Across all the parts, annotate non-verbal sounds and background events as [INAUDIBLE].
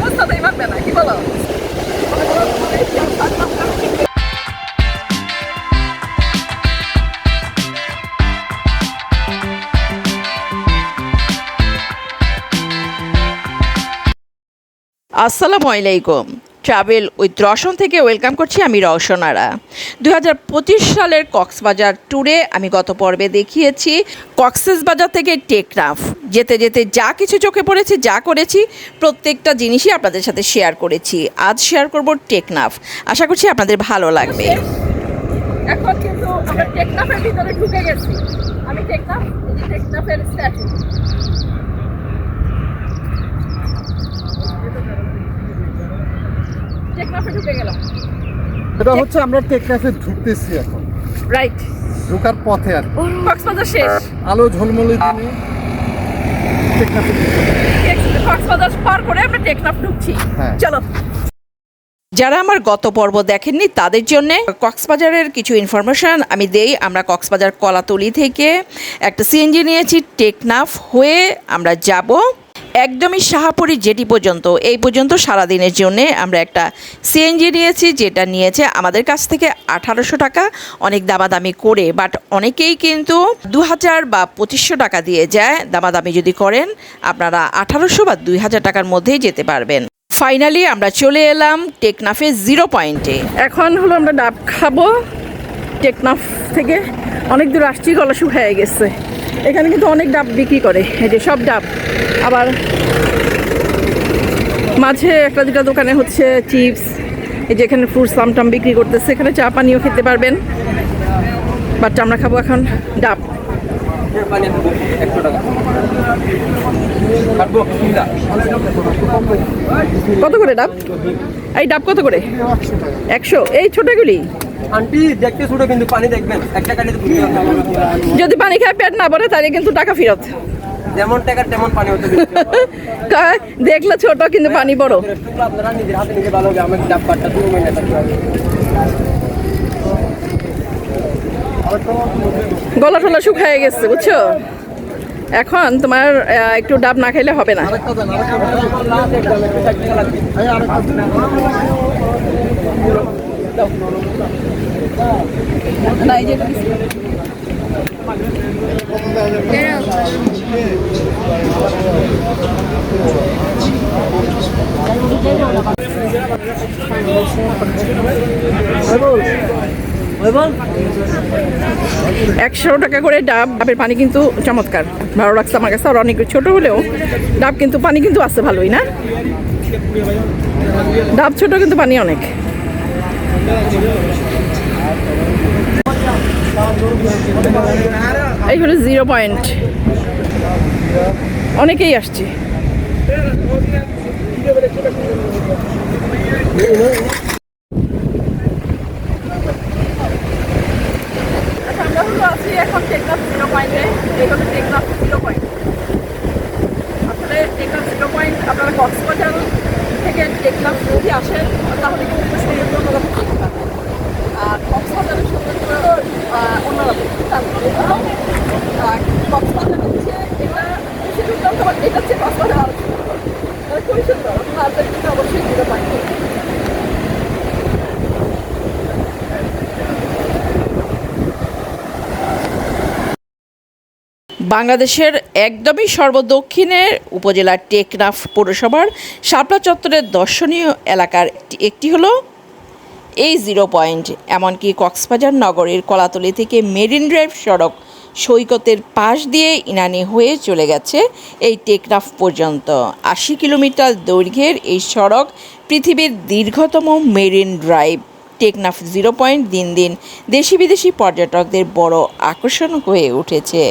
অবস্থাতেই ভাববে না কি বলো? আসসালামু আলাইকুম। ট্রাভেল উইথ রসন থেকে ওয়েলকাম করছি আমি রওশনারা। দু হাজার পঁচিশ সালের কক্সবাজার ট্যুরে আমি গত পর্বে দেখিয়েছি কক্সেস বাজার থেকে টেকনাফ। যেতে যেতে যা কিছু চোখে পড়েছে, যা করেছি, প্রত্যেকটা জিনিসই আপনাদের সাথে শেয়ার করেছি। আজ শেয়ার করব টেকনাফ। আশা করছি আপনাদের ভালো লাগবে। এখন কিন্তু আমরা টেকনাফের ভিতরে ঢুকে গেছি। আমি টেকনাফ টেকনাফের স্ট্যাচু টেকনাফে ঢুকে গেলাম। এটা হচ্ছে আমরা টেকনাফে ঢুকতেছি এখন। রাইট ঢোকার পথে আর কি। কক্সবাজার শেষ। আলো ঝলমলে দিনে টেকনাফে কক্সবাজার পার করে আমরা টেকনাফ ঢুকছি। হ্যাঁ। চলো। যারা আমার গত পর্ব দেখেননি তাদের জন্য কক্সবাজারের কিছু ইনফরমেশন আমি দেই। আমরা কক্সবাজার কলাতলি থেকে একটা সিএনজি নিয়েছি টেকনাফ হয়ে আমরা যাব। একদমই শাহাপুরি জেটি পর্যন্ত। এই পর্যন্ত সারাদিনের জন্য আমরা একটা সিএনজি নিয়েছি, যেটা নিয়েছে আমাদের কাছ থেকে আঠারোশো টাকা। অনেক দামাদামি করে বাট অনেকেই কিন্তু দু হাজার বা পঁচিশশো টাকা দিয়ে যায়। দামাদামি যদি করেন, আপনারা আঠারোশো বা দুই হাজার টাকার মধ্যেই যেতে পারবেন। ফাইনালি আমরা চলে এলাম টেকনাফে জিরো পয়েন্টে এখন হলো আমরা ডাব খাব। টেকনাফ থেকে অনেক দূর আসছি গলা হয়ে গেছে। এখানে কিন্তু অনেক ডাব বিক্রি করে, এই যে সব ডাব। আবার মাঝে একটা দুটা দোকানে হচ্ছে চিপস, এই যে এখানে ফ্রুটস টাম বিক্রি করতেছে। এখানে চা পানিও খেতে পারবেন, বাট আমরা খাব এখন ডাব। কত করে ডাব? এই ডাব কত করে? একশো। এই ছোটগুলি? আন্টি দেখতে ছোট কিন্তু পানি দেখবেন। একটা কাটে। যদি পানি খায় পেট না ভরে তাহলে কিন্তু টাকা ফেরত। যেমন টাকা তেমন পানি হতে দেখলে ছোট কিন্তু পানি বড়। আপনারা নিজের হাতে নিজে ভালো হবে। আমার ডাব কাটটা দু মিনিট গলা টলা শুকায় গেছে বুঝছ? এখন তোমার একটু ডাব না খাইলে হবে না। একশো টাকা করে ডাব, ডাবের পানি কিন্তু চমৎকার। ভালো লাগছে আমার কাছে। আর অনেক ছোট হলেও ডাব কিন্তু পানি কিন্তু আছে ভালোই, না? ডাব ছোট কিন্তু পানি অনেক। এই হলো জিরো পয়েন্ট। অনেকেই আসছে আমরা হলো আছি এখন টেকনাফ জিরো পয়েন্টে এই হলো টেকনাফ জিরো পয়েন্ট আসলে টেকনাফ জিরো পয়েন্ট আপনারা কক্সবাজার থেকে টেকনাফ যদি আসেন তাহলে কিন্তু সৌন্দর্য অন্যরকম দেখতে পাবেন আর কক্সবাজারের সৌন্দর্য আহ, অন্যরকম তারপরে হলো, আহ, কক্সবাজার হচ্ছে এটা বেশি দুর্দান্ত বাট এটা হচ্ছে কক্সবাজার আরও সুন্দর মানে খুবই সুন্দর আপনারা আসবেন কিন্তু অবশ্যই জিরো পয়েন্টে বাংলাদেশের একদমই সর্বদক্ষিণের উপজেলার টেকনাফ পৌরসভার শাপলা চত্বরের দর্শনীয় এলাকার একটি- হলো এই জিরো পয়েন্ট। এমনকি কক্সবাজার নগরের কলাতলি থেকে মেরিন ড্রাইভ সড়ক সৈকতের পাশ দিয়ে ইনানি হয়ে চলে গেছে এই টেকনাফ পর্যন্ত। আশি কিলোমিটার দৈর্ঘ্যের এই সড়ক পৃথিবীর দীর্ঘতম marine drive. Teknaf zero point দিন দিন দেশি বিদেশি পর্যটকদের বড় আকর্ষণ হয়ে উঠেছে।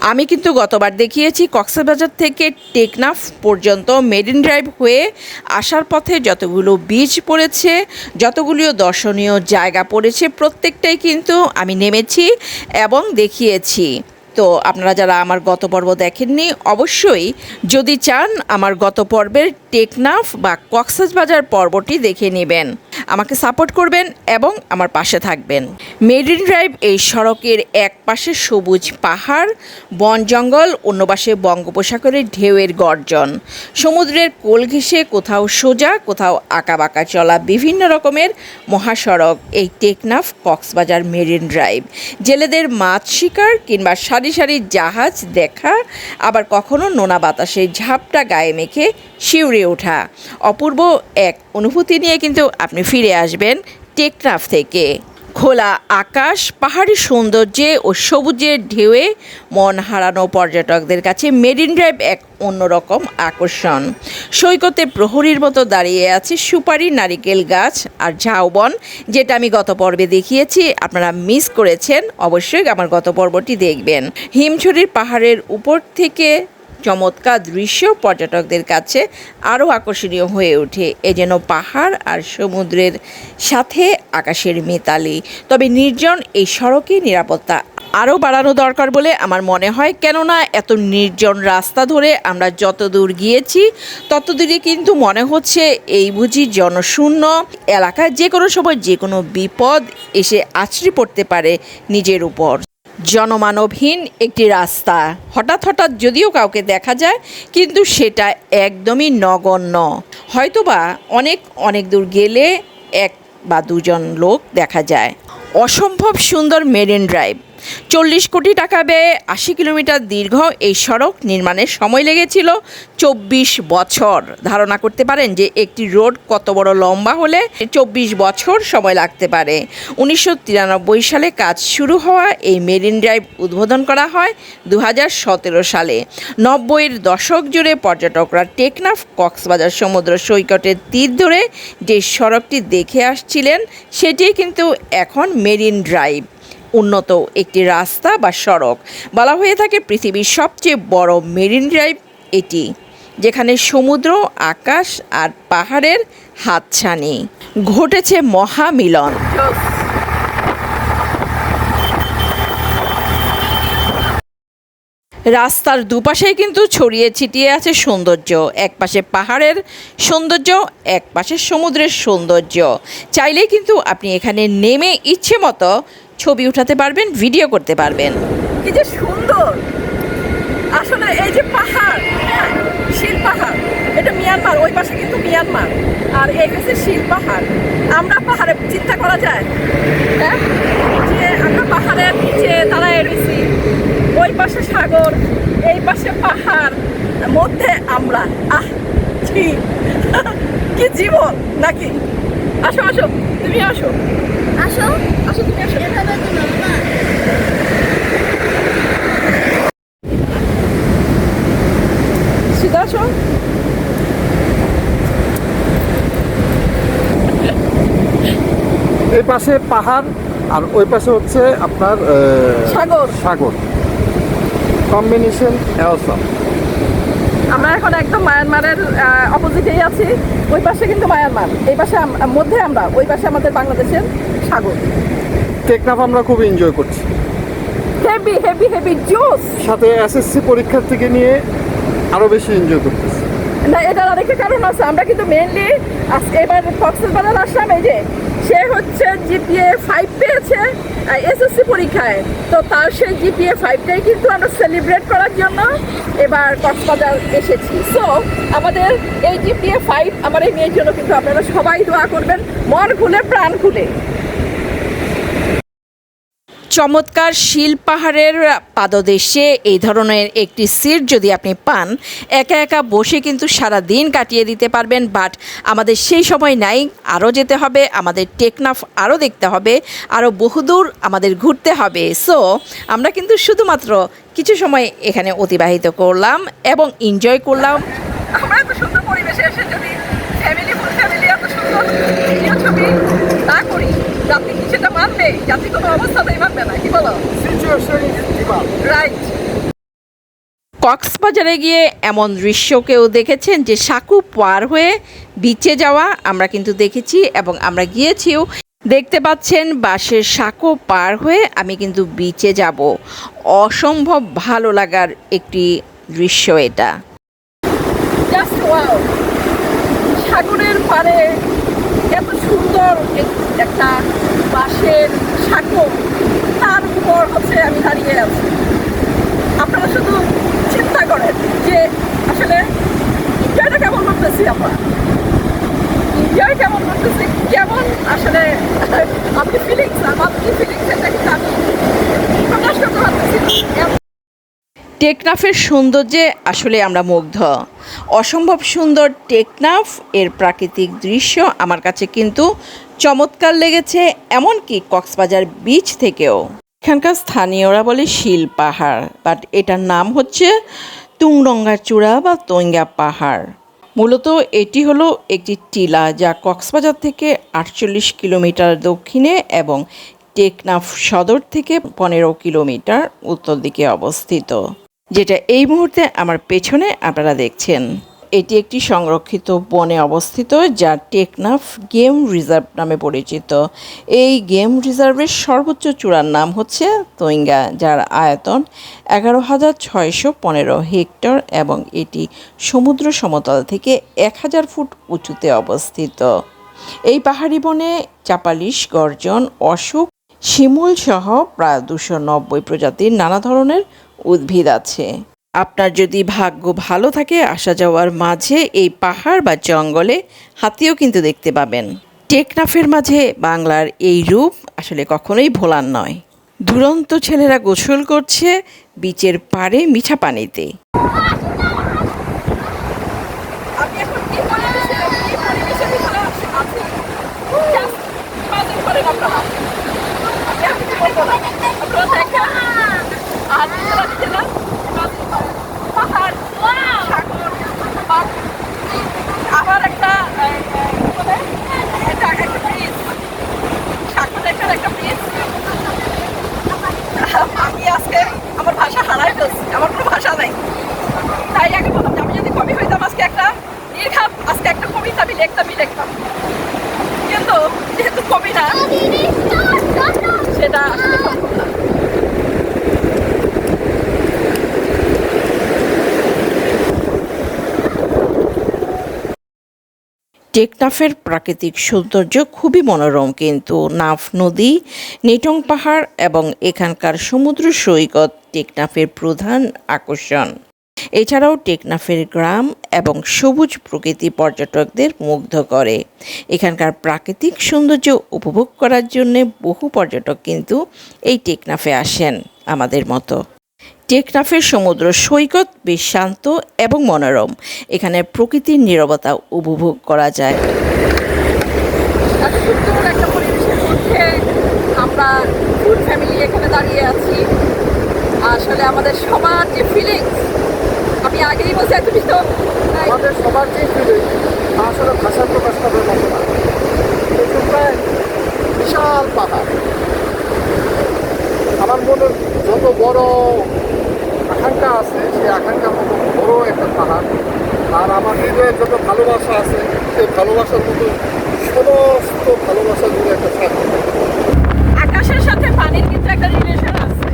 আমি কিন্তু গতবার দেখিয়েছি কক্সবাজার থেকে টেকনাফ পর্যন্ত মেরিন ড্রাইভ হয়ে আসার পথে যতগুলো বীজ পড়েছে যতগুলো দর্শনীয় জায়গা পড়েছে, প্রত্যেকটাই কিন্তু আমি নেমেছি এবং দেখিয়েছি। তো আপনারা যারা আমার গত পর্ব দেখেননি, অবশ্যই যদি চান আমার গত পর্বের টেকনাফ বা কক্সবাজার পর্বটি দেখে নেবেন। আমাকে সাপোর্ট করবেন এবং আমার পাশে থাকবেন। মেরিন ড্রাইভ এই সড়কের এক পাশে সবুজ পাহাড়, বন জঙ্গল, অন্য পাশে বঙ্গোপসাগরের ঢেউয়ের গর্জন। সমুদ্রের কোল ঘেঁষে কোথাও সোজা, কোথাও আঁকাবাঁকা চলা বিভিন্ন রকমের মহাসড়ক এই টেকনাফ কক্সবাজার মেরিন ড্রাইভ। জেলেদের মাছ শিকার কিংবা সারি সারি জাহাজ দেখা, আবার কখনো নোনা বাতাসে ঝাপটা গায়ে মেখে শিউরে ওঠা। অপূর্ব এক অনুভূতি নিয়ে কিন্তু আপনি ফিরে আসবেন টেকনাফ থেকে। খোলা আকাশ, পাহাড়ি সৌন্দর্যে ও সবুজের ঢেউয়ে মন হারানো পর্যটকদের কাছে মেরিন ড্রাইভ এক অন্যরকম আকর্ষণ। সৈকতে প্রহরীর মতো দাঁড়িয়ে আছে সুপারি নারিকেল গাছ আর ঝাউবন যেটা আমি গত পর্বে দেখিয়েছি। আপনারা মিস করেছেন, অবশ্যই আমার গত পর্বটি দেখবেন। হিমছড়ির পাহাড়ের উপর থেকে চমৎকার দৃশ্য পর্যটকদের কাছে আরও আকর্ষণীয় হয়ে ওঠে। এ যেন পাহাড় আর সমুদ্রের সাথে আকাশের মেতালি। তবে নির্জন এই সড়কে নিরাপত্তা আরও বাড়ানো দরকার বলে আমার মনে হয়। কেননা এত নির্জন রাস্তা ধরে আমরা যত দূর গিয়েছি তত দূরে কিন্তু মনে হচ্ছে এই বুঝি জনশূন্য এলাকায় যে কোনো সময় যে কোনো বিপদ এসে আছড়ে পড়তে পারে নিজের উপর। জনমানবহীন একটি রাস্তা। হঠাৎ হঠাৎ যদিও কাউকে দেখা যায়, কিন্তু সেটা একদমই নগণ্য। হয়তোবা অনেক অনেক দূর গেলে এক বা দুজন লোক দেখা যায়। অসম্ভব সুন্দর মেরিন ড্রাইভ। চল্লিশ কোটি টাকা ব্যয়ে আশি কিলোমিটার দীর্ঘ এই সড়ক নির্মাণের সময় লেগেছিল চব্বিশ বছর। ধারণা করতে পারেন যে একটি রোড কত বড় লম্বা হলে চব্বিশ বছর সময় লাগতে পারে। উনিশশো তিরানব্বই সালে কাজ শুরু হওয়া এই মেরিন ড্রাইভ উদ্বোধন করা হয় দু হাজার সতেরো সালে। নব্বইয়ের দশক জুড়ে পর্যটকরা টেকনাফ কক্সবাজার সমুদ্র সৈকতের তীর ধরে যে সড়কটি দেখে আসছিলেন, সেটি কিন্তু এখন মেরিন ড্রাইভ। উন্নত একটি রাস্তা বা সড়ক। বলা হয়ে থাকে পৃথিবীর সবচেয়ে বড় মেরিন ড্রাইভ এটি, যেখানে সমুদ্র, আকাশ আর পাহাড়ের হাতছানি। ঘটেছে মহামিলন। রাস্তার দুপাশেই কিন্তু ছড়িয়ে ছিটিয়ে আছে সৌন্দর্য। এক পাশে পাহাড়ের সৌন্দর্য, এক পাশে সমুদ্রের সৌন্দর্য। চাইলেই কিন্তু আপনি এখানে নেমে ইচ্ছে মতো ছবি উঠাতে পারবেন, ভিডিও করতে পারবেন। কি যে সুন্দর! আসলে এই যে পাহাড়, শিল পাহাড়, এটা মিয়ানমার, ওই পাশে কিন্তু মিয়ানমার। আর এই হচ্ছে শিল পাহাড়। আমরা পাহাড়ে চিন্তা করা যায় হ্যাঁ? যে আমরা পাহাড়ের নিচে দাঁড়ায় রয়েছি। ওই পাশে সাগর এই পাশে পাহাড় মধ্যে আমরা। আহ ছি। [LAUGHS] কি জীবন নাকি? আসো আসো তুমি আসো। আসো আসো তুমি আসো। সিধা আসো। এই পাশে পাহাড় আর ওই পাশে হচ্ছে আপনার সাগর। সাগর। কম্বিনেশন অ্যাওসাম আমরা এখন একদম মায়ানমারের অপোজিটেই আছি। ওই পাশে কিন্তু মায়ানমার। এই পাশে মধ্যে আমরা ওই পাশে আমাদের বাংলাদেশের সাগর। টেকনাফ আমরা খুব এনজয় করছি। হেভি হেভি হেভি জোস সাথে এসএসসি পরীক্ষার থেকে নিয়ে আরও বেশি এনজয় করতেছি। না এটার আরেকটা কারণ আছে। আমরা কিন্তু মেনলি এবার কক্সবাজার আসলাম এই যে সে হচ্ছে জিপিএ ফাইভ পেয়েছে এসএসসি পরীক্ষায়। তো তার সেই জিপিএ ফাইভটাই কিন্তু আমরা সেলিব্রেট করার জন্য এবার কক্সবাজার এসেছি। সো আমাদের এই জিপিএ ফাইভ আমার এই মেয়ের জন্য কিন্তু আপনারা সবাই দোয়া করবেন। মন খুলে, প্রাণ খুলে। চমৎকার শিল পাহাড়ের পাদদেশে এই ধরনের একটি সিট যদি আপনি পান, একা একা বসে কিন্তু সারা দিন কাটিয়ে দিতে পারবেন। বাট আমাদের সেই সময় নাই, আরও যেতে হবে, আমাদের টেকনাফ আরও দেখতে হবে, আরও বহুদূর আমাদের ঘুরতে হবে। সো আমরা কিন্তু শুধুমাত্র কিছু সময় এখানে অতিবাহিত করলাম এবং এনজয় করলাম। পরিবেশে এসে যদি ছবি না করি কি সেটা মানবে জাতি কোনো অবস্থাতেই মানবে না কি বলো রাইট কক্সবাজারে গিয়ে এমন দৃশ্য কেউ দেখেছেন যে সাকু পার হয়ে বিচে যাওয়া আমরা কিন্তু দেখেছি এবং আমরা গিয়েছিও। দেখতে পাচ্ছেন বাসের সাঁকো পার হয়ে আমি কিন্তু বিচে যাব। অসম্ভব ভালো লাগার একটি দৃশ্য এটা। সাগরের এত সুন্দর একটা বাঁশের সাঁকো তার উপর হচ্ছে আমি দাঁড়িয়ে আছি। আপনারা শুধু চিন্তা করেন যে আসলে এনজয়টা কেমন করতেছি আমরা? এনজয় কেমন করতেছি কেমন আসলে [LAUGHS] আপনি ফিলিংস আমার কি ফিলিংস এটা কিন্তু আমি প্রকাশ করতে পারতেছি। টেকনাফের সৌন্দর্যে আসলে আমরা মুগ্ধ। অসম্ভব সুন্দর টেকনাফ এর প্রাকৃতিক দৃশ্য আমার কাছে কিন্তু চমৎকার লেগেছে, এমনকি কক্সবাজার বিচ থেকেও। এখানকার স্থানীয়রা বলে শিল পাহাড় বাট এটার নাম হচ্ছে তুংডঙ্গা চূড়া বা তৈঙ্গা পাহাড়। মূলত এটি হলো একটি টিলা যা কক্সবাজার থেকে আটচল্লিশ কিলোমিটার দক্ষিণে এবং টেকনাফ সদর থেকে পনেরো কিলোমিটার উত্তর দিকে অবস্থিত। যেটা এই মুহূর্তে আমার পেছনে আপনারা দেখছেন। এটি একটি সংরক্ষিত বনে অবস্থিত, যা টেকনাফ গেম রিজার্ভ নামে পরিচিত। এই গেম রিজার্ভের সর্বোচ্চ চূড়ার নাম হচ্ছে তৈঙ্গা যার আয়তন এগারো হাজার ছয়শো পনেরো হেক্টর এবং এটি সমুদ্র সমতল থেকে এক হাজার ফুট উঁচুতে অবস্থিত। এই পাহাড়ি বনে চাপালিশ, গর্জন, অশোক, শিমুল সহ প্রায় দুশো নব্বই প্রজাতির নানা ধরনের উদ্ভিদ আছে। আপনার যদি ভাগ্য ভালো থাকে, আসা যাওয়ার মাঝে এই পাহাড় বা জঙ্গলে হাতিও কিন্তু দেখতে পাবেন। টেকনাফের মাঝে বাংলার এই রূপ আসলে কখনোই ভোলার নয়। দুরন্ত ছেলেরা গোসল করছে বিচের পাড়ে মিঠা পানিতে এখন কি পরিবেশে কি পরিবেশের ভিতরে আছি আছি জাস্ট ইমাজিন করেন আপনারা আমি আর কিছু বলব না আপনারা দেখেন আর নিজেরা নিজেরা imagine করেন। পাহাড় সাগর আর আবার একটা আহ, আহ, কি বলে? এটা একটা ব্রিজ সাগর দেখার একটা আমি আজকে আমার ভাষা হারাই ফেলছি আমার কোনো ভাষা নাই। তাই আগে বললাম আমি যদি কবি হইতাম আজকে একটা নির্ঘাত আজকে একটা কবিতা আমি লিখতামই লিখতাম। কিন্তু যেহেতু কবি না সেটা আসলে সম্ভব না। টেকনাফের প্রাকৃতিক সৌন্দর্য খুবই মনোরম, কিন্তু নাফ নদী, নেটং পাহাড় এবং এখানকার সমুদ্র সৈকত টেকনাফের প্রধান আকর্ষণ। এছাড়াও টেকনাফের গ্রাম এবং সবুজ প্রকৃতি পর্যটকদের মুগ্ধ করে। এখানকার প্রাকৃতিক সৌন্দর্য উপভোগ করার জন্য বহু পর্যটক কিন্তু এই টেকনাফে আসেন আমাদের মতো। টেকনাফের সমুদ্র সৈকত বেশ শান্ত এবং মনোরম। এখানে প্রকৃতির নীরবতা উপভোগ করা যায়। একটা পরিবেশের মধ্যে আমরা ফ্যামিলি এখানে দাঁড়িয়ে আছি। আসলে আমাদের সবার যে ফিলিংস আমি আগেই বলছি তুমি তো আমাদের সবার যে ফিলিং আসলে ভাষা প্রকাশ করার মতো না। বিশাল পাহাড়। আমার মনে যত বড় আকাঙ্ক্ষা আছে, সেই আকাঙ্ক্ষা মতো বড় একটা পাহাড়। আর আমার হৃদয়ের যত ভালোবাসা আছে, সেই ভালোবাসার মতো সমস্ত ভালোবাসা জুড়ে একটা সাথে আকাশের সাথে পানির কিন্তু একটা রিলেশন আছে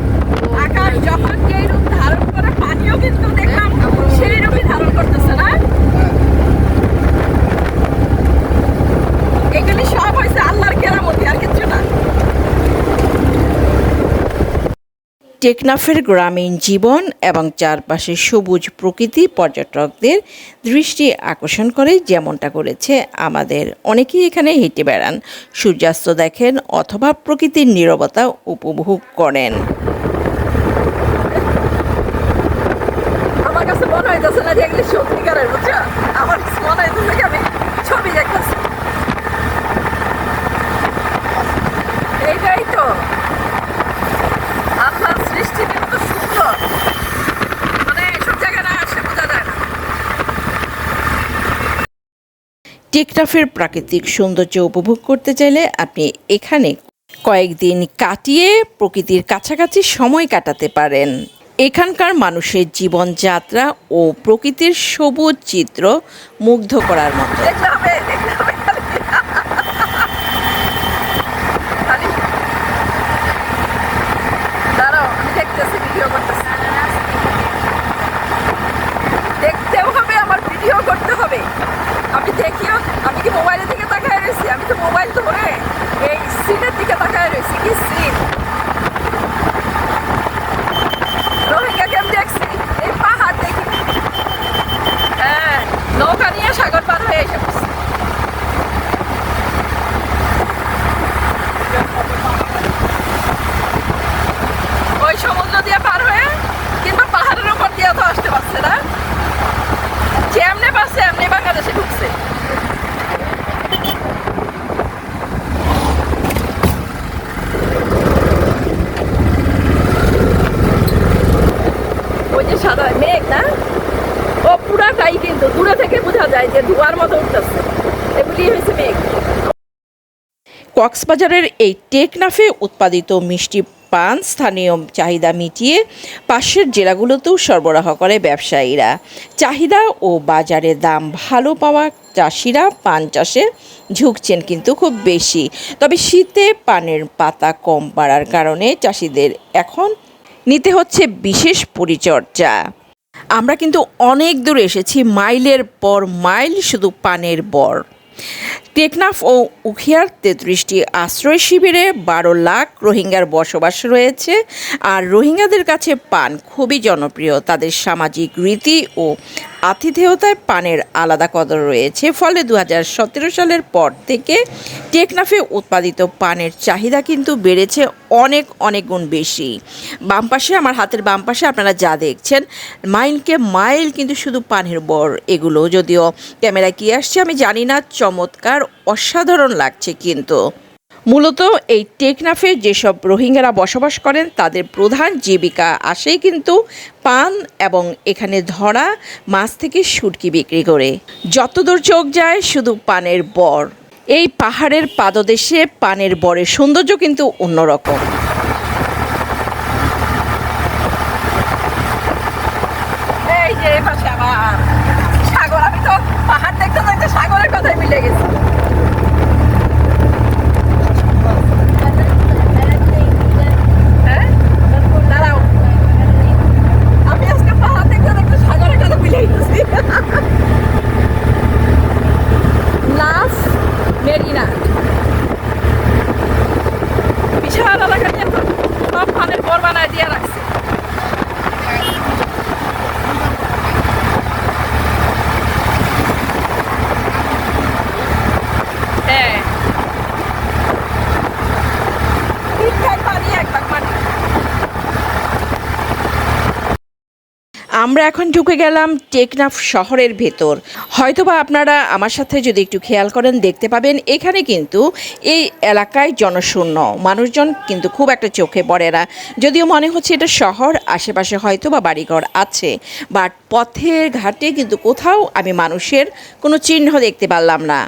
আকাশ যখন যেই রূপ ধারণ করে পানিও কিন্তু দেখলাম সেই রূপই ধারণ করতেছে না এগুলি সব হয়েছে আল্লাহর কেরামতি আর কিছু না টেকনাফের গ্রামীণ জীবন এবং চারপাশে সবুজ প্রকৃতি পর্যটকদের দৃষ্টি আকর্ষণ করে যেমনটা করেছে আমাদের। অনেকেই এখানে হেঁটে বেড়ান, সূর্যাস্ত দেখেন অথবা প্রকৃতির নীরবতা উপভোগ করেন। সত্যিকারের বুঝছ আমার কাছে মনে হইতেছে কি আমি ছবি দেখতেছি এইটাই তো আল্লাহর সৃষ্টি কিন্তু সুন্দর মানে সব জায়গায় না আসে বোঝা যায় না টেকনাফের প্রাকৃতিক সৌন্দর্য উপভোগ করতে চাইলে আপনি এখানে কয়েকদিন কাটিয়ে প্রকৃতির কাছাকাছি সময় কাটাতে পারেন। এখানকার মানুষের জীবনযাত্রা ও প্রকৃতির সবুজ চিত্র মুগ্ধ করার মতো। is কক্সবাজারের এই টেকনাফে উৎপাদিত মিষ্টি পান স্থানীয় চাহিদা মিটিয়ে পাশের জেলাগুলোতেও সরবরাহ করে ব্যবসায়ীরা। চাহিদা ও বাজারে দাম ভালো পাওয়া চাষিরা পান চাষে ঝুঁকছেন কিন্তু খুব বেশি। তবে শীতে পানের পাতা কম বাড়ার কারণে চাষিদের এখন নিতে হচ্ছে বিশেষ পরিচর্যা। আমরা কিন্তু অনেক দূর এসেছি, মাইলের পর মাইল শুধু পানের বর। টেকনাফ ও উখিয়ার তেত্রিশটি আশ্রয় শিবিরে বারো লাখ রোহিঙ্গার বসবাস রয়েছে আর রোহিঙ্গাদের কাছে পান খুবই জনপ্রিয়। তাদের সামাজিক রীতি ও আতিথেয়তায় পানের আলাদা কদর রয়েছে। ফলে দু হাজার সতেরো সালের পর থেকে টেকনাফে উৎপাদিত পানের চাহিদা কিন্তু বেড়েছে অনেক অনেক গুণ বেশি। বাম পাশে, আমার হাতের বাম পাশে আপনারা যা দেখছেন, মাইলকে মাইল কিন্তু শুধু পানের বর এগুলো। যদিও ক্যামেরায় কি আসছে আমি জানি না, চমৎকার, অসাধারণ লাগছে কিন্তু। মূলত এই টেকনাফে যেসব রোহিঙ্গারা বসবাস করেন, তাদের প্রধান জীবিকা আসেই কিন্তু পান এবং এখানে ধরা, মাছ থেকে সুটকি বিক্রি করে। যতদূর চোখ যায়, শুধু পানের বর। এই পাহাড়ের পাদদেশে পানের বরের সৌন্দর্য কিন্তু অন্যরকম এই যে এ পাশে আবার সাগর আমি তো পাহাড় দেখতে দেখতে সাগরের কথাই মিলে গেছি হ্যাঁ দাঁড়াও আমি আজকে পাহাড় দেখতে দেখতে সাগরের কথা মিলে গেছি লাভ মেরিনা বিশাল এলাকা নিয়ে তো সব পানের বর বানায় দিয়ে রাখছে হ্যাঁ তিনটায় পানি একবার পানি আমরা এখন ঢুকে গেলাম টেকনাফ শহরের ভেতর। হয়তোবা আপনারা আমার সাথে যদি একটু খেয়াল করেন, দেখতে পাবেন এখানে কিন্তু এই এলাকায় জনশূন্য। মানুষজন কিন্তু খুব একটা চোখে পড়ে না। যদিও মনে হচ্ছে এটা শহর, আশেপাশে হয়তো বা বাড়িঘর আছে। বাট পথের ঘাটে কিন্তু কোথাও আমি মানুষের কোনো চিহ্ন দেখতে পারলাম না।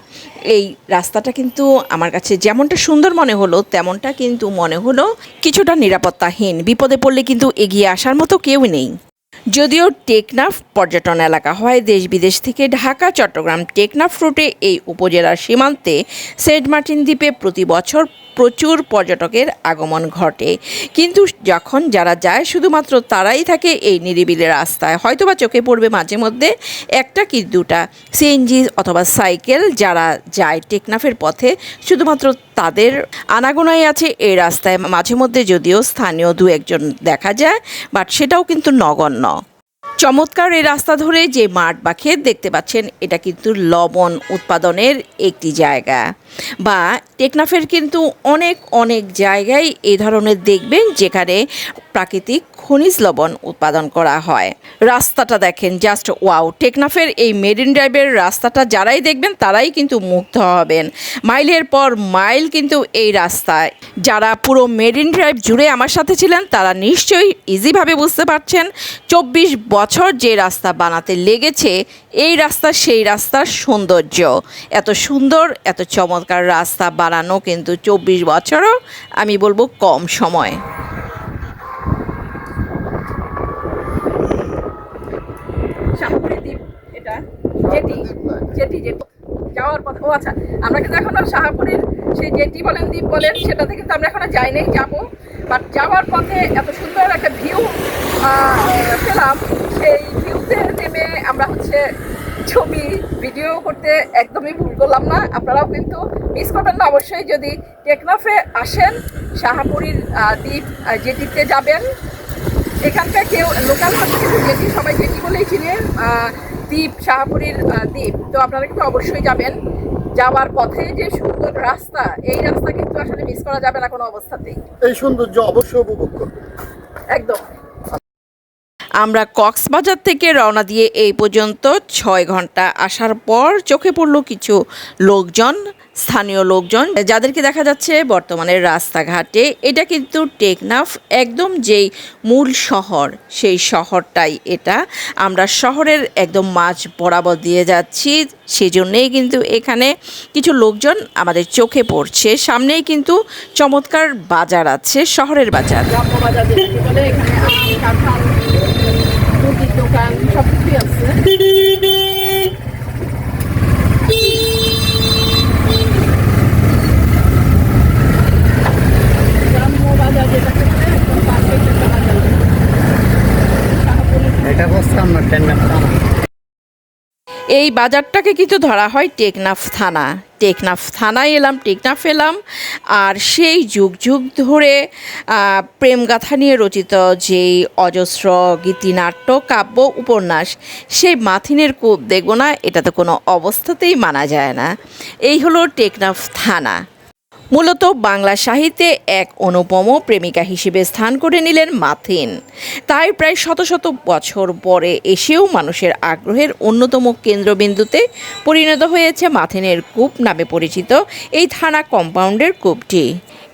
এই রাস্তাটা কিন্তু আমার কাছে যেমনটা সুন্দর মনে হলো, তেমনটা কিন্তু মনে হলো কিছুটা নিরাপত্তাহীন। বিপদে পড়লে কিন্তু এগিয়ে আসার মতো কেউ নেই। যদিও টেকনাফ পর্যটন এলাকা হয় দেশ বিদেশ থেকে ঢাকা, চট্টগ্রাম টেকনাফ রুটে এই উপজেলার সীমান্তে সেন্ট মার্টিন দ্বীপে প্রতি বছর প্রচুর পর্যটকের আগমন ঘটে। কিন্তু যখন যারা যায়, শুধুমাত্র তারাই থাকে এই নিরিবিলি রাস্তায়। হয়তোবা চোখে পড়বে মাঝে মধ্যে একটা কি দুটা সিএনজি অথবা সাইকেল যারা যায় টেকনাফের পথে, শুধুমাত্র তাদের আনাগোনাই আছে এই রাস্তায়। মাঝে মধ্যে যদিও স্থানীয় দু একজন দেখা যায়, বাট সেটাও কিন্তু নগণ্য। চমৎকার এই রাস্তা ধরে যে মাঠ বা ক্ষেত দেখতে পাচ্ছেন, এটা কিন্তু লবণ উৎপাদনের একটি জায়গা। বা টেকনাফের কিন্তু অনেক অনেক জায়গায় এই ধরনের দেখবেন, যেখানে প্রাকৃতিক খনিজ লবণ উৎপাদন করা হয়। রাস্তাটা দেখেন জাস্ট ওয়াও টেকনাফের এই মেরিন ড্রাইভের রাস্তাটা যারাই দেখবেন তারাই কিন্তু মুগ্ধ হবেন। মাইলের পর মাইল কিন্তু এই রাস্তায় যারা পুরো মেরিন ড্রাইভ জুড়ে আমার সাথে ছিলেন, তারা নিশ্চয়ই ইজিভাবে বুঝতে পারছেন, চব্বিশ বছর যে রাস্তা বানাতে লেগেছে, এই রাস্তা সেই রাস্তার সৌন্দর্য। এত সুন্দর, এত চমৎকার রাস্তা বানানো কিন্তু চব্বিশ বছরও আমি বলব কম সময় শাহপুরি দ্বীপ এটা জেটি জেটি যাওয়ার পথে ও আচ্ছা আমরা কিন্তু এখনও শাহপুরের সেই জেটি বলেন, দ্বীপ বলেন, সেটাতে কিন্তু আমরা এখনও যাই নাই যাব। বাট যাওয়ার পথে এত সুন্দর একটা ভিউ পেলাম। সেই ভিউতে নেমে আমরা হচ্ছে ছবি ভিডিও করতে একদমই ভুল করলাম না। আপনারাও কিন্তু মিস করবেন না। অবশ্যই যদি টেকনাফে আসেন, শাহাপুরীর দ্বীপ জেটিতে যাবেন, এখানকার কেউ লোকাল ভাষা কিন্তু জেটি সবাই জেটি বলেই চিনে। দ্বীপ শাহপুরীর দ্বীপ। তো আপনারা কিন্তু অবশ্যই যাবেন। যাওয়ার পথে যে সুন্দর রাস্তা এই রাস্তা কিন্তু আসলে মিস করা যাবে না কোনো অবস্থাতেই। এই সৌন্দর্য অবশ্যই উপভোগ করবে একদম। আমরা কক্সবাজার থেকে রওনা দিয়ে এই পর্যন্ত ছয় ঘণ্টা আসার পর চোখে পড়ল কিছু লোকজন, স্থানীয় লোকজন, যাদেরকে দেখা যাচ্ছে বর্তমানে রাস্তাঘাটে। এটা কিন্তু টেকনাফ, একদম যেই মূল শহর, সেই শহরটাই এটা। আমরা শহরের একদম মাঝ বরাবর দিয়ে যাচ্ছি, সেজন্যেই কিন্তু এখানে কিছু লোকজন আমাদের চোখে পড়ছে। সামনেই কিন্তু চমৎকার বাজার আছে, শহরের বাজার। কাঁঠাল সব কিছুই আছে এটা বসতাম না টেন্ডার এই বাজারটাকে কিন্তু ধরা হয় টেকনাফ থানা। টেকনাফ থানায় এলাম, টেকনাফ এলাম। আর সেই যুগ যুগ ধরে প্রেমগাথা নিয়ে রচিত যেই অজস্র গীতিনাট্য, কাব্য, উপন্যাস, সেই মাথিনের কূপ দেখব না এটা তো কোনো অবস্থাতেই মানা যায় না। এই হলো টেকনাফ থানা। মূলত বাংলা সাহিত্যে এক অনুপম প্রেমিকা হিসেবে স্থান করে নিলেন মাথিন। তাই প্রায় শত শত বছর পরে এসেও মানুষের আগ্রহের অন্যতম কেন্দ্রবিন্দুতে পরিণত হয়েছে মাথিনের কূপ নামে পরিচিত এই থানা কম্পাউন্ডের কূপটি।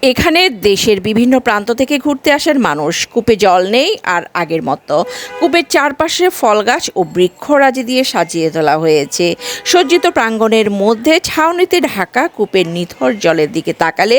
এখানে দেশের বিভিন্ন প্রান্ত থেকে ঘুরতে আসেন মানুষ। কূপে জল নেই আর আগের মতো। কূপের চারপাশে ফল গাছ ও বৃক্ষরাজি দিয়ে সাজিয়ে তোলা হয়েছে। সজ্জিত প্রাঙ্গণের মধ্যে ছাউনিতে ঢাকা কূপের নিথর জলের দিকে তাকালে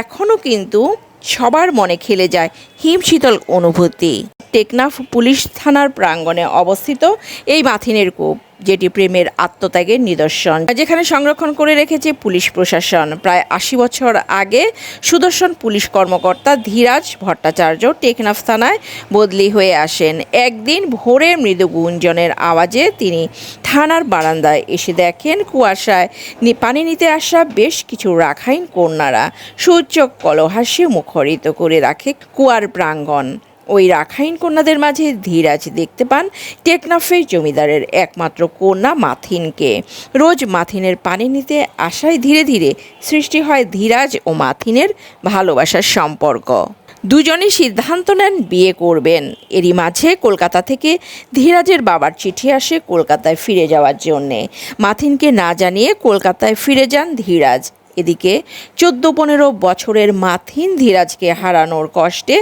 এখনও কিন্তু সবার মনে খেলে যায় হিমশীতল অনুভূতি। টেকনাফ পুলিশ থানার প্রাঙ্গণে অবস্থিত এই মাথিনের কূপ। যেটি প্রেমের আত্মত্যাগের নিদর্শন। যেখানে সংরক্ষণ করে রেখেছে পুলিশ প্রশাসন। প্রায় আশি বছর আগে সুদর্শন পুলিশ কর্মকর্তা ধীরাজ ভট্টাচার্য টেকনাফ থানায় বদলি হয়ে আসেন। একদিন ভোরে মৃদু গুঞ্জনের আওয়াজে তিনি থানার বারান্দায় এসে দেখেন কুয়াশায় পানি নিতে আসা বেশ কিছু রাখাইন কন্যারা সূচক কলহাস্যে মুখরিত করে রাখে কুয়ার প্রাঙ্গণ। ওই রাখাইন কন্যাদের মাঝে ধীরাজ দেখতে পান টেকনাফের জমিদারের একমাত্র কন্যা মাথিনকে। রোজ মাথিনের পানি নিতে আসায় ধীরে ধীরে সৃষ্টি হয় ধীরাজ ও মাথিনের ভালোবাসার সম্পর্ক। দুজনই সিদ্ধান্ত নেন বিয়ে করবেন। এরই মাঝে কলকাতা থেকে ধীরাজের বাবার চিঠি আসে কলকাতায় ফিরে যাওয়ার জন্যে। মাথিনকে না জানিয়ে কলকাতায় ফিরে যান ধীরাজ। এদিকে চোদ্দ পনেরো বছরের মাথিন ধীরাজকে হারানোর কষ্টে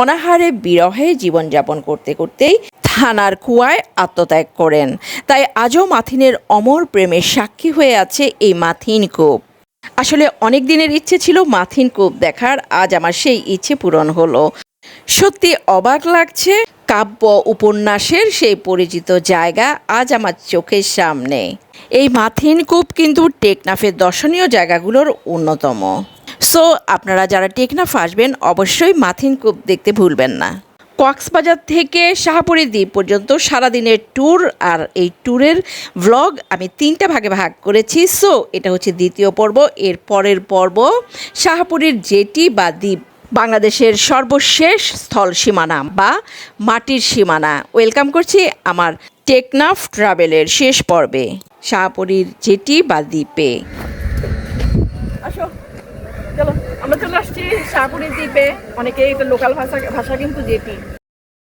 অনাহারে বিরহে জীবনযাপন করতে করতেই থানার কুয়ায় আত্মত্যাগ করেন। তাই আজও মাথিনের অমর প্রেমের সাক্ষী হয়ে আছে এই মাথিন কূপ। আসলে অনেক দিনের ইচ্ছে ছিল মাথিন কূপ দেখার, আজ আমার সেই ইচ্ছে পূরণ হলো। সত্যি অবাক লাগছে কাব্য উপন্যাসের সেই পরিচিত জায়গা আজ আমার চোখের সামনে। এই মাথিন কূপ কিন্তু টেকনাফের দর্শনীয় জায়গাগুলোর অন্যতম। সো আপনারা যারা টেকনাফ আসবেন, অবশ্যই মাথিন কূপ দেখতে ভুলবেন না। কক্সবাজার থেকে শাহপুরী দ্বীপ পর্যন্ত সারাদিনের ট্যুর আর এই ট্যুরের ভ্লগ আমি তিনটা ভাগে ভাগ করেছি। সো এটা হচ্ছে দ্বিতীয় পর্ব, এর পরের পর্ব, শাহপুরীর জেটি বা দ্বীপ বাংলাদেশের সর্বশেষ স্থল সীমানা বা মাটির সীমানা। ওয়েলকাম করছি আমার টেকনাফ ট্রাভেলের শেষ পর্বে, শাহপুরীর জেটি বা দ্বীপে। আসো, চলো, আমরা চলে আসছি শাহপুরীর দ্বীপে। অনেকেই এটা লোকাল ভাষা ভাষা কিন্তু যেটি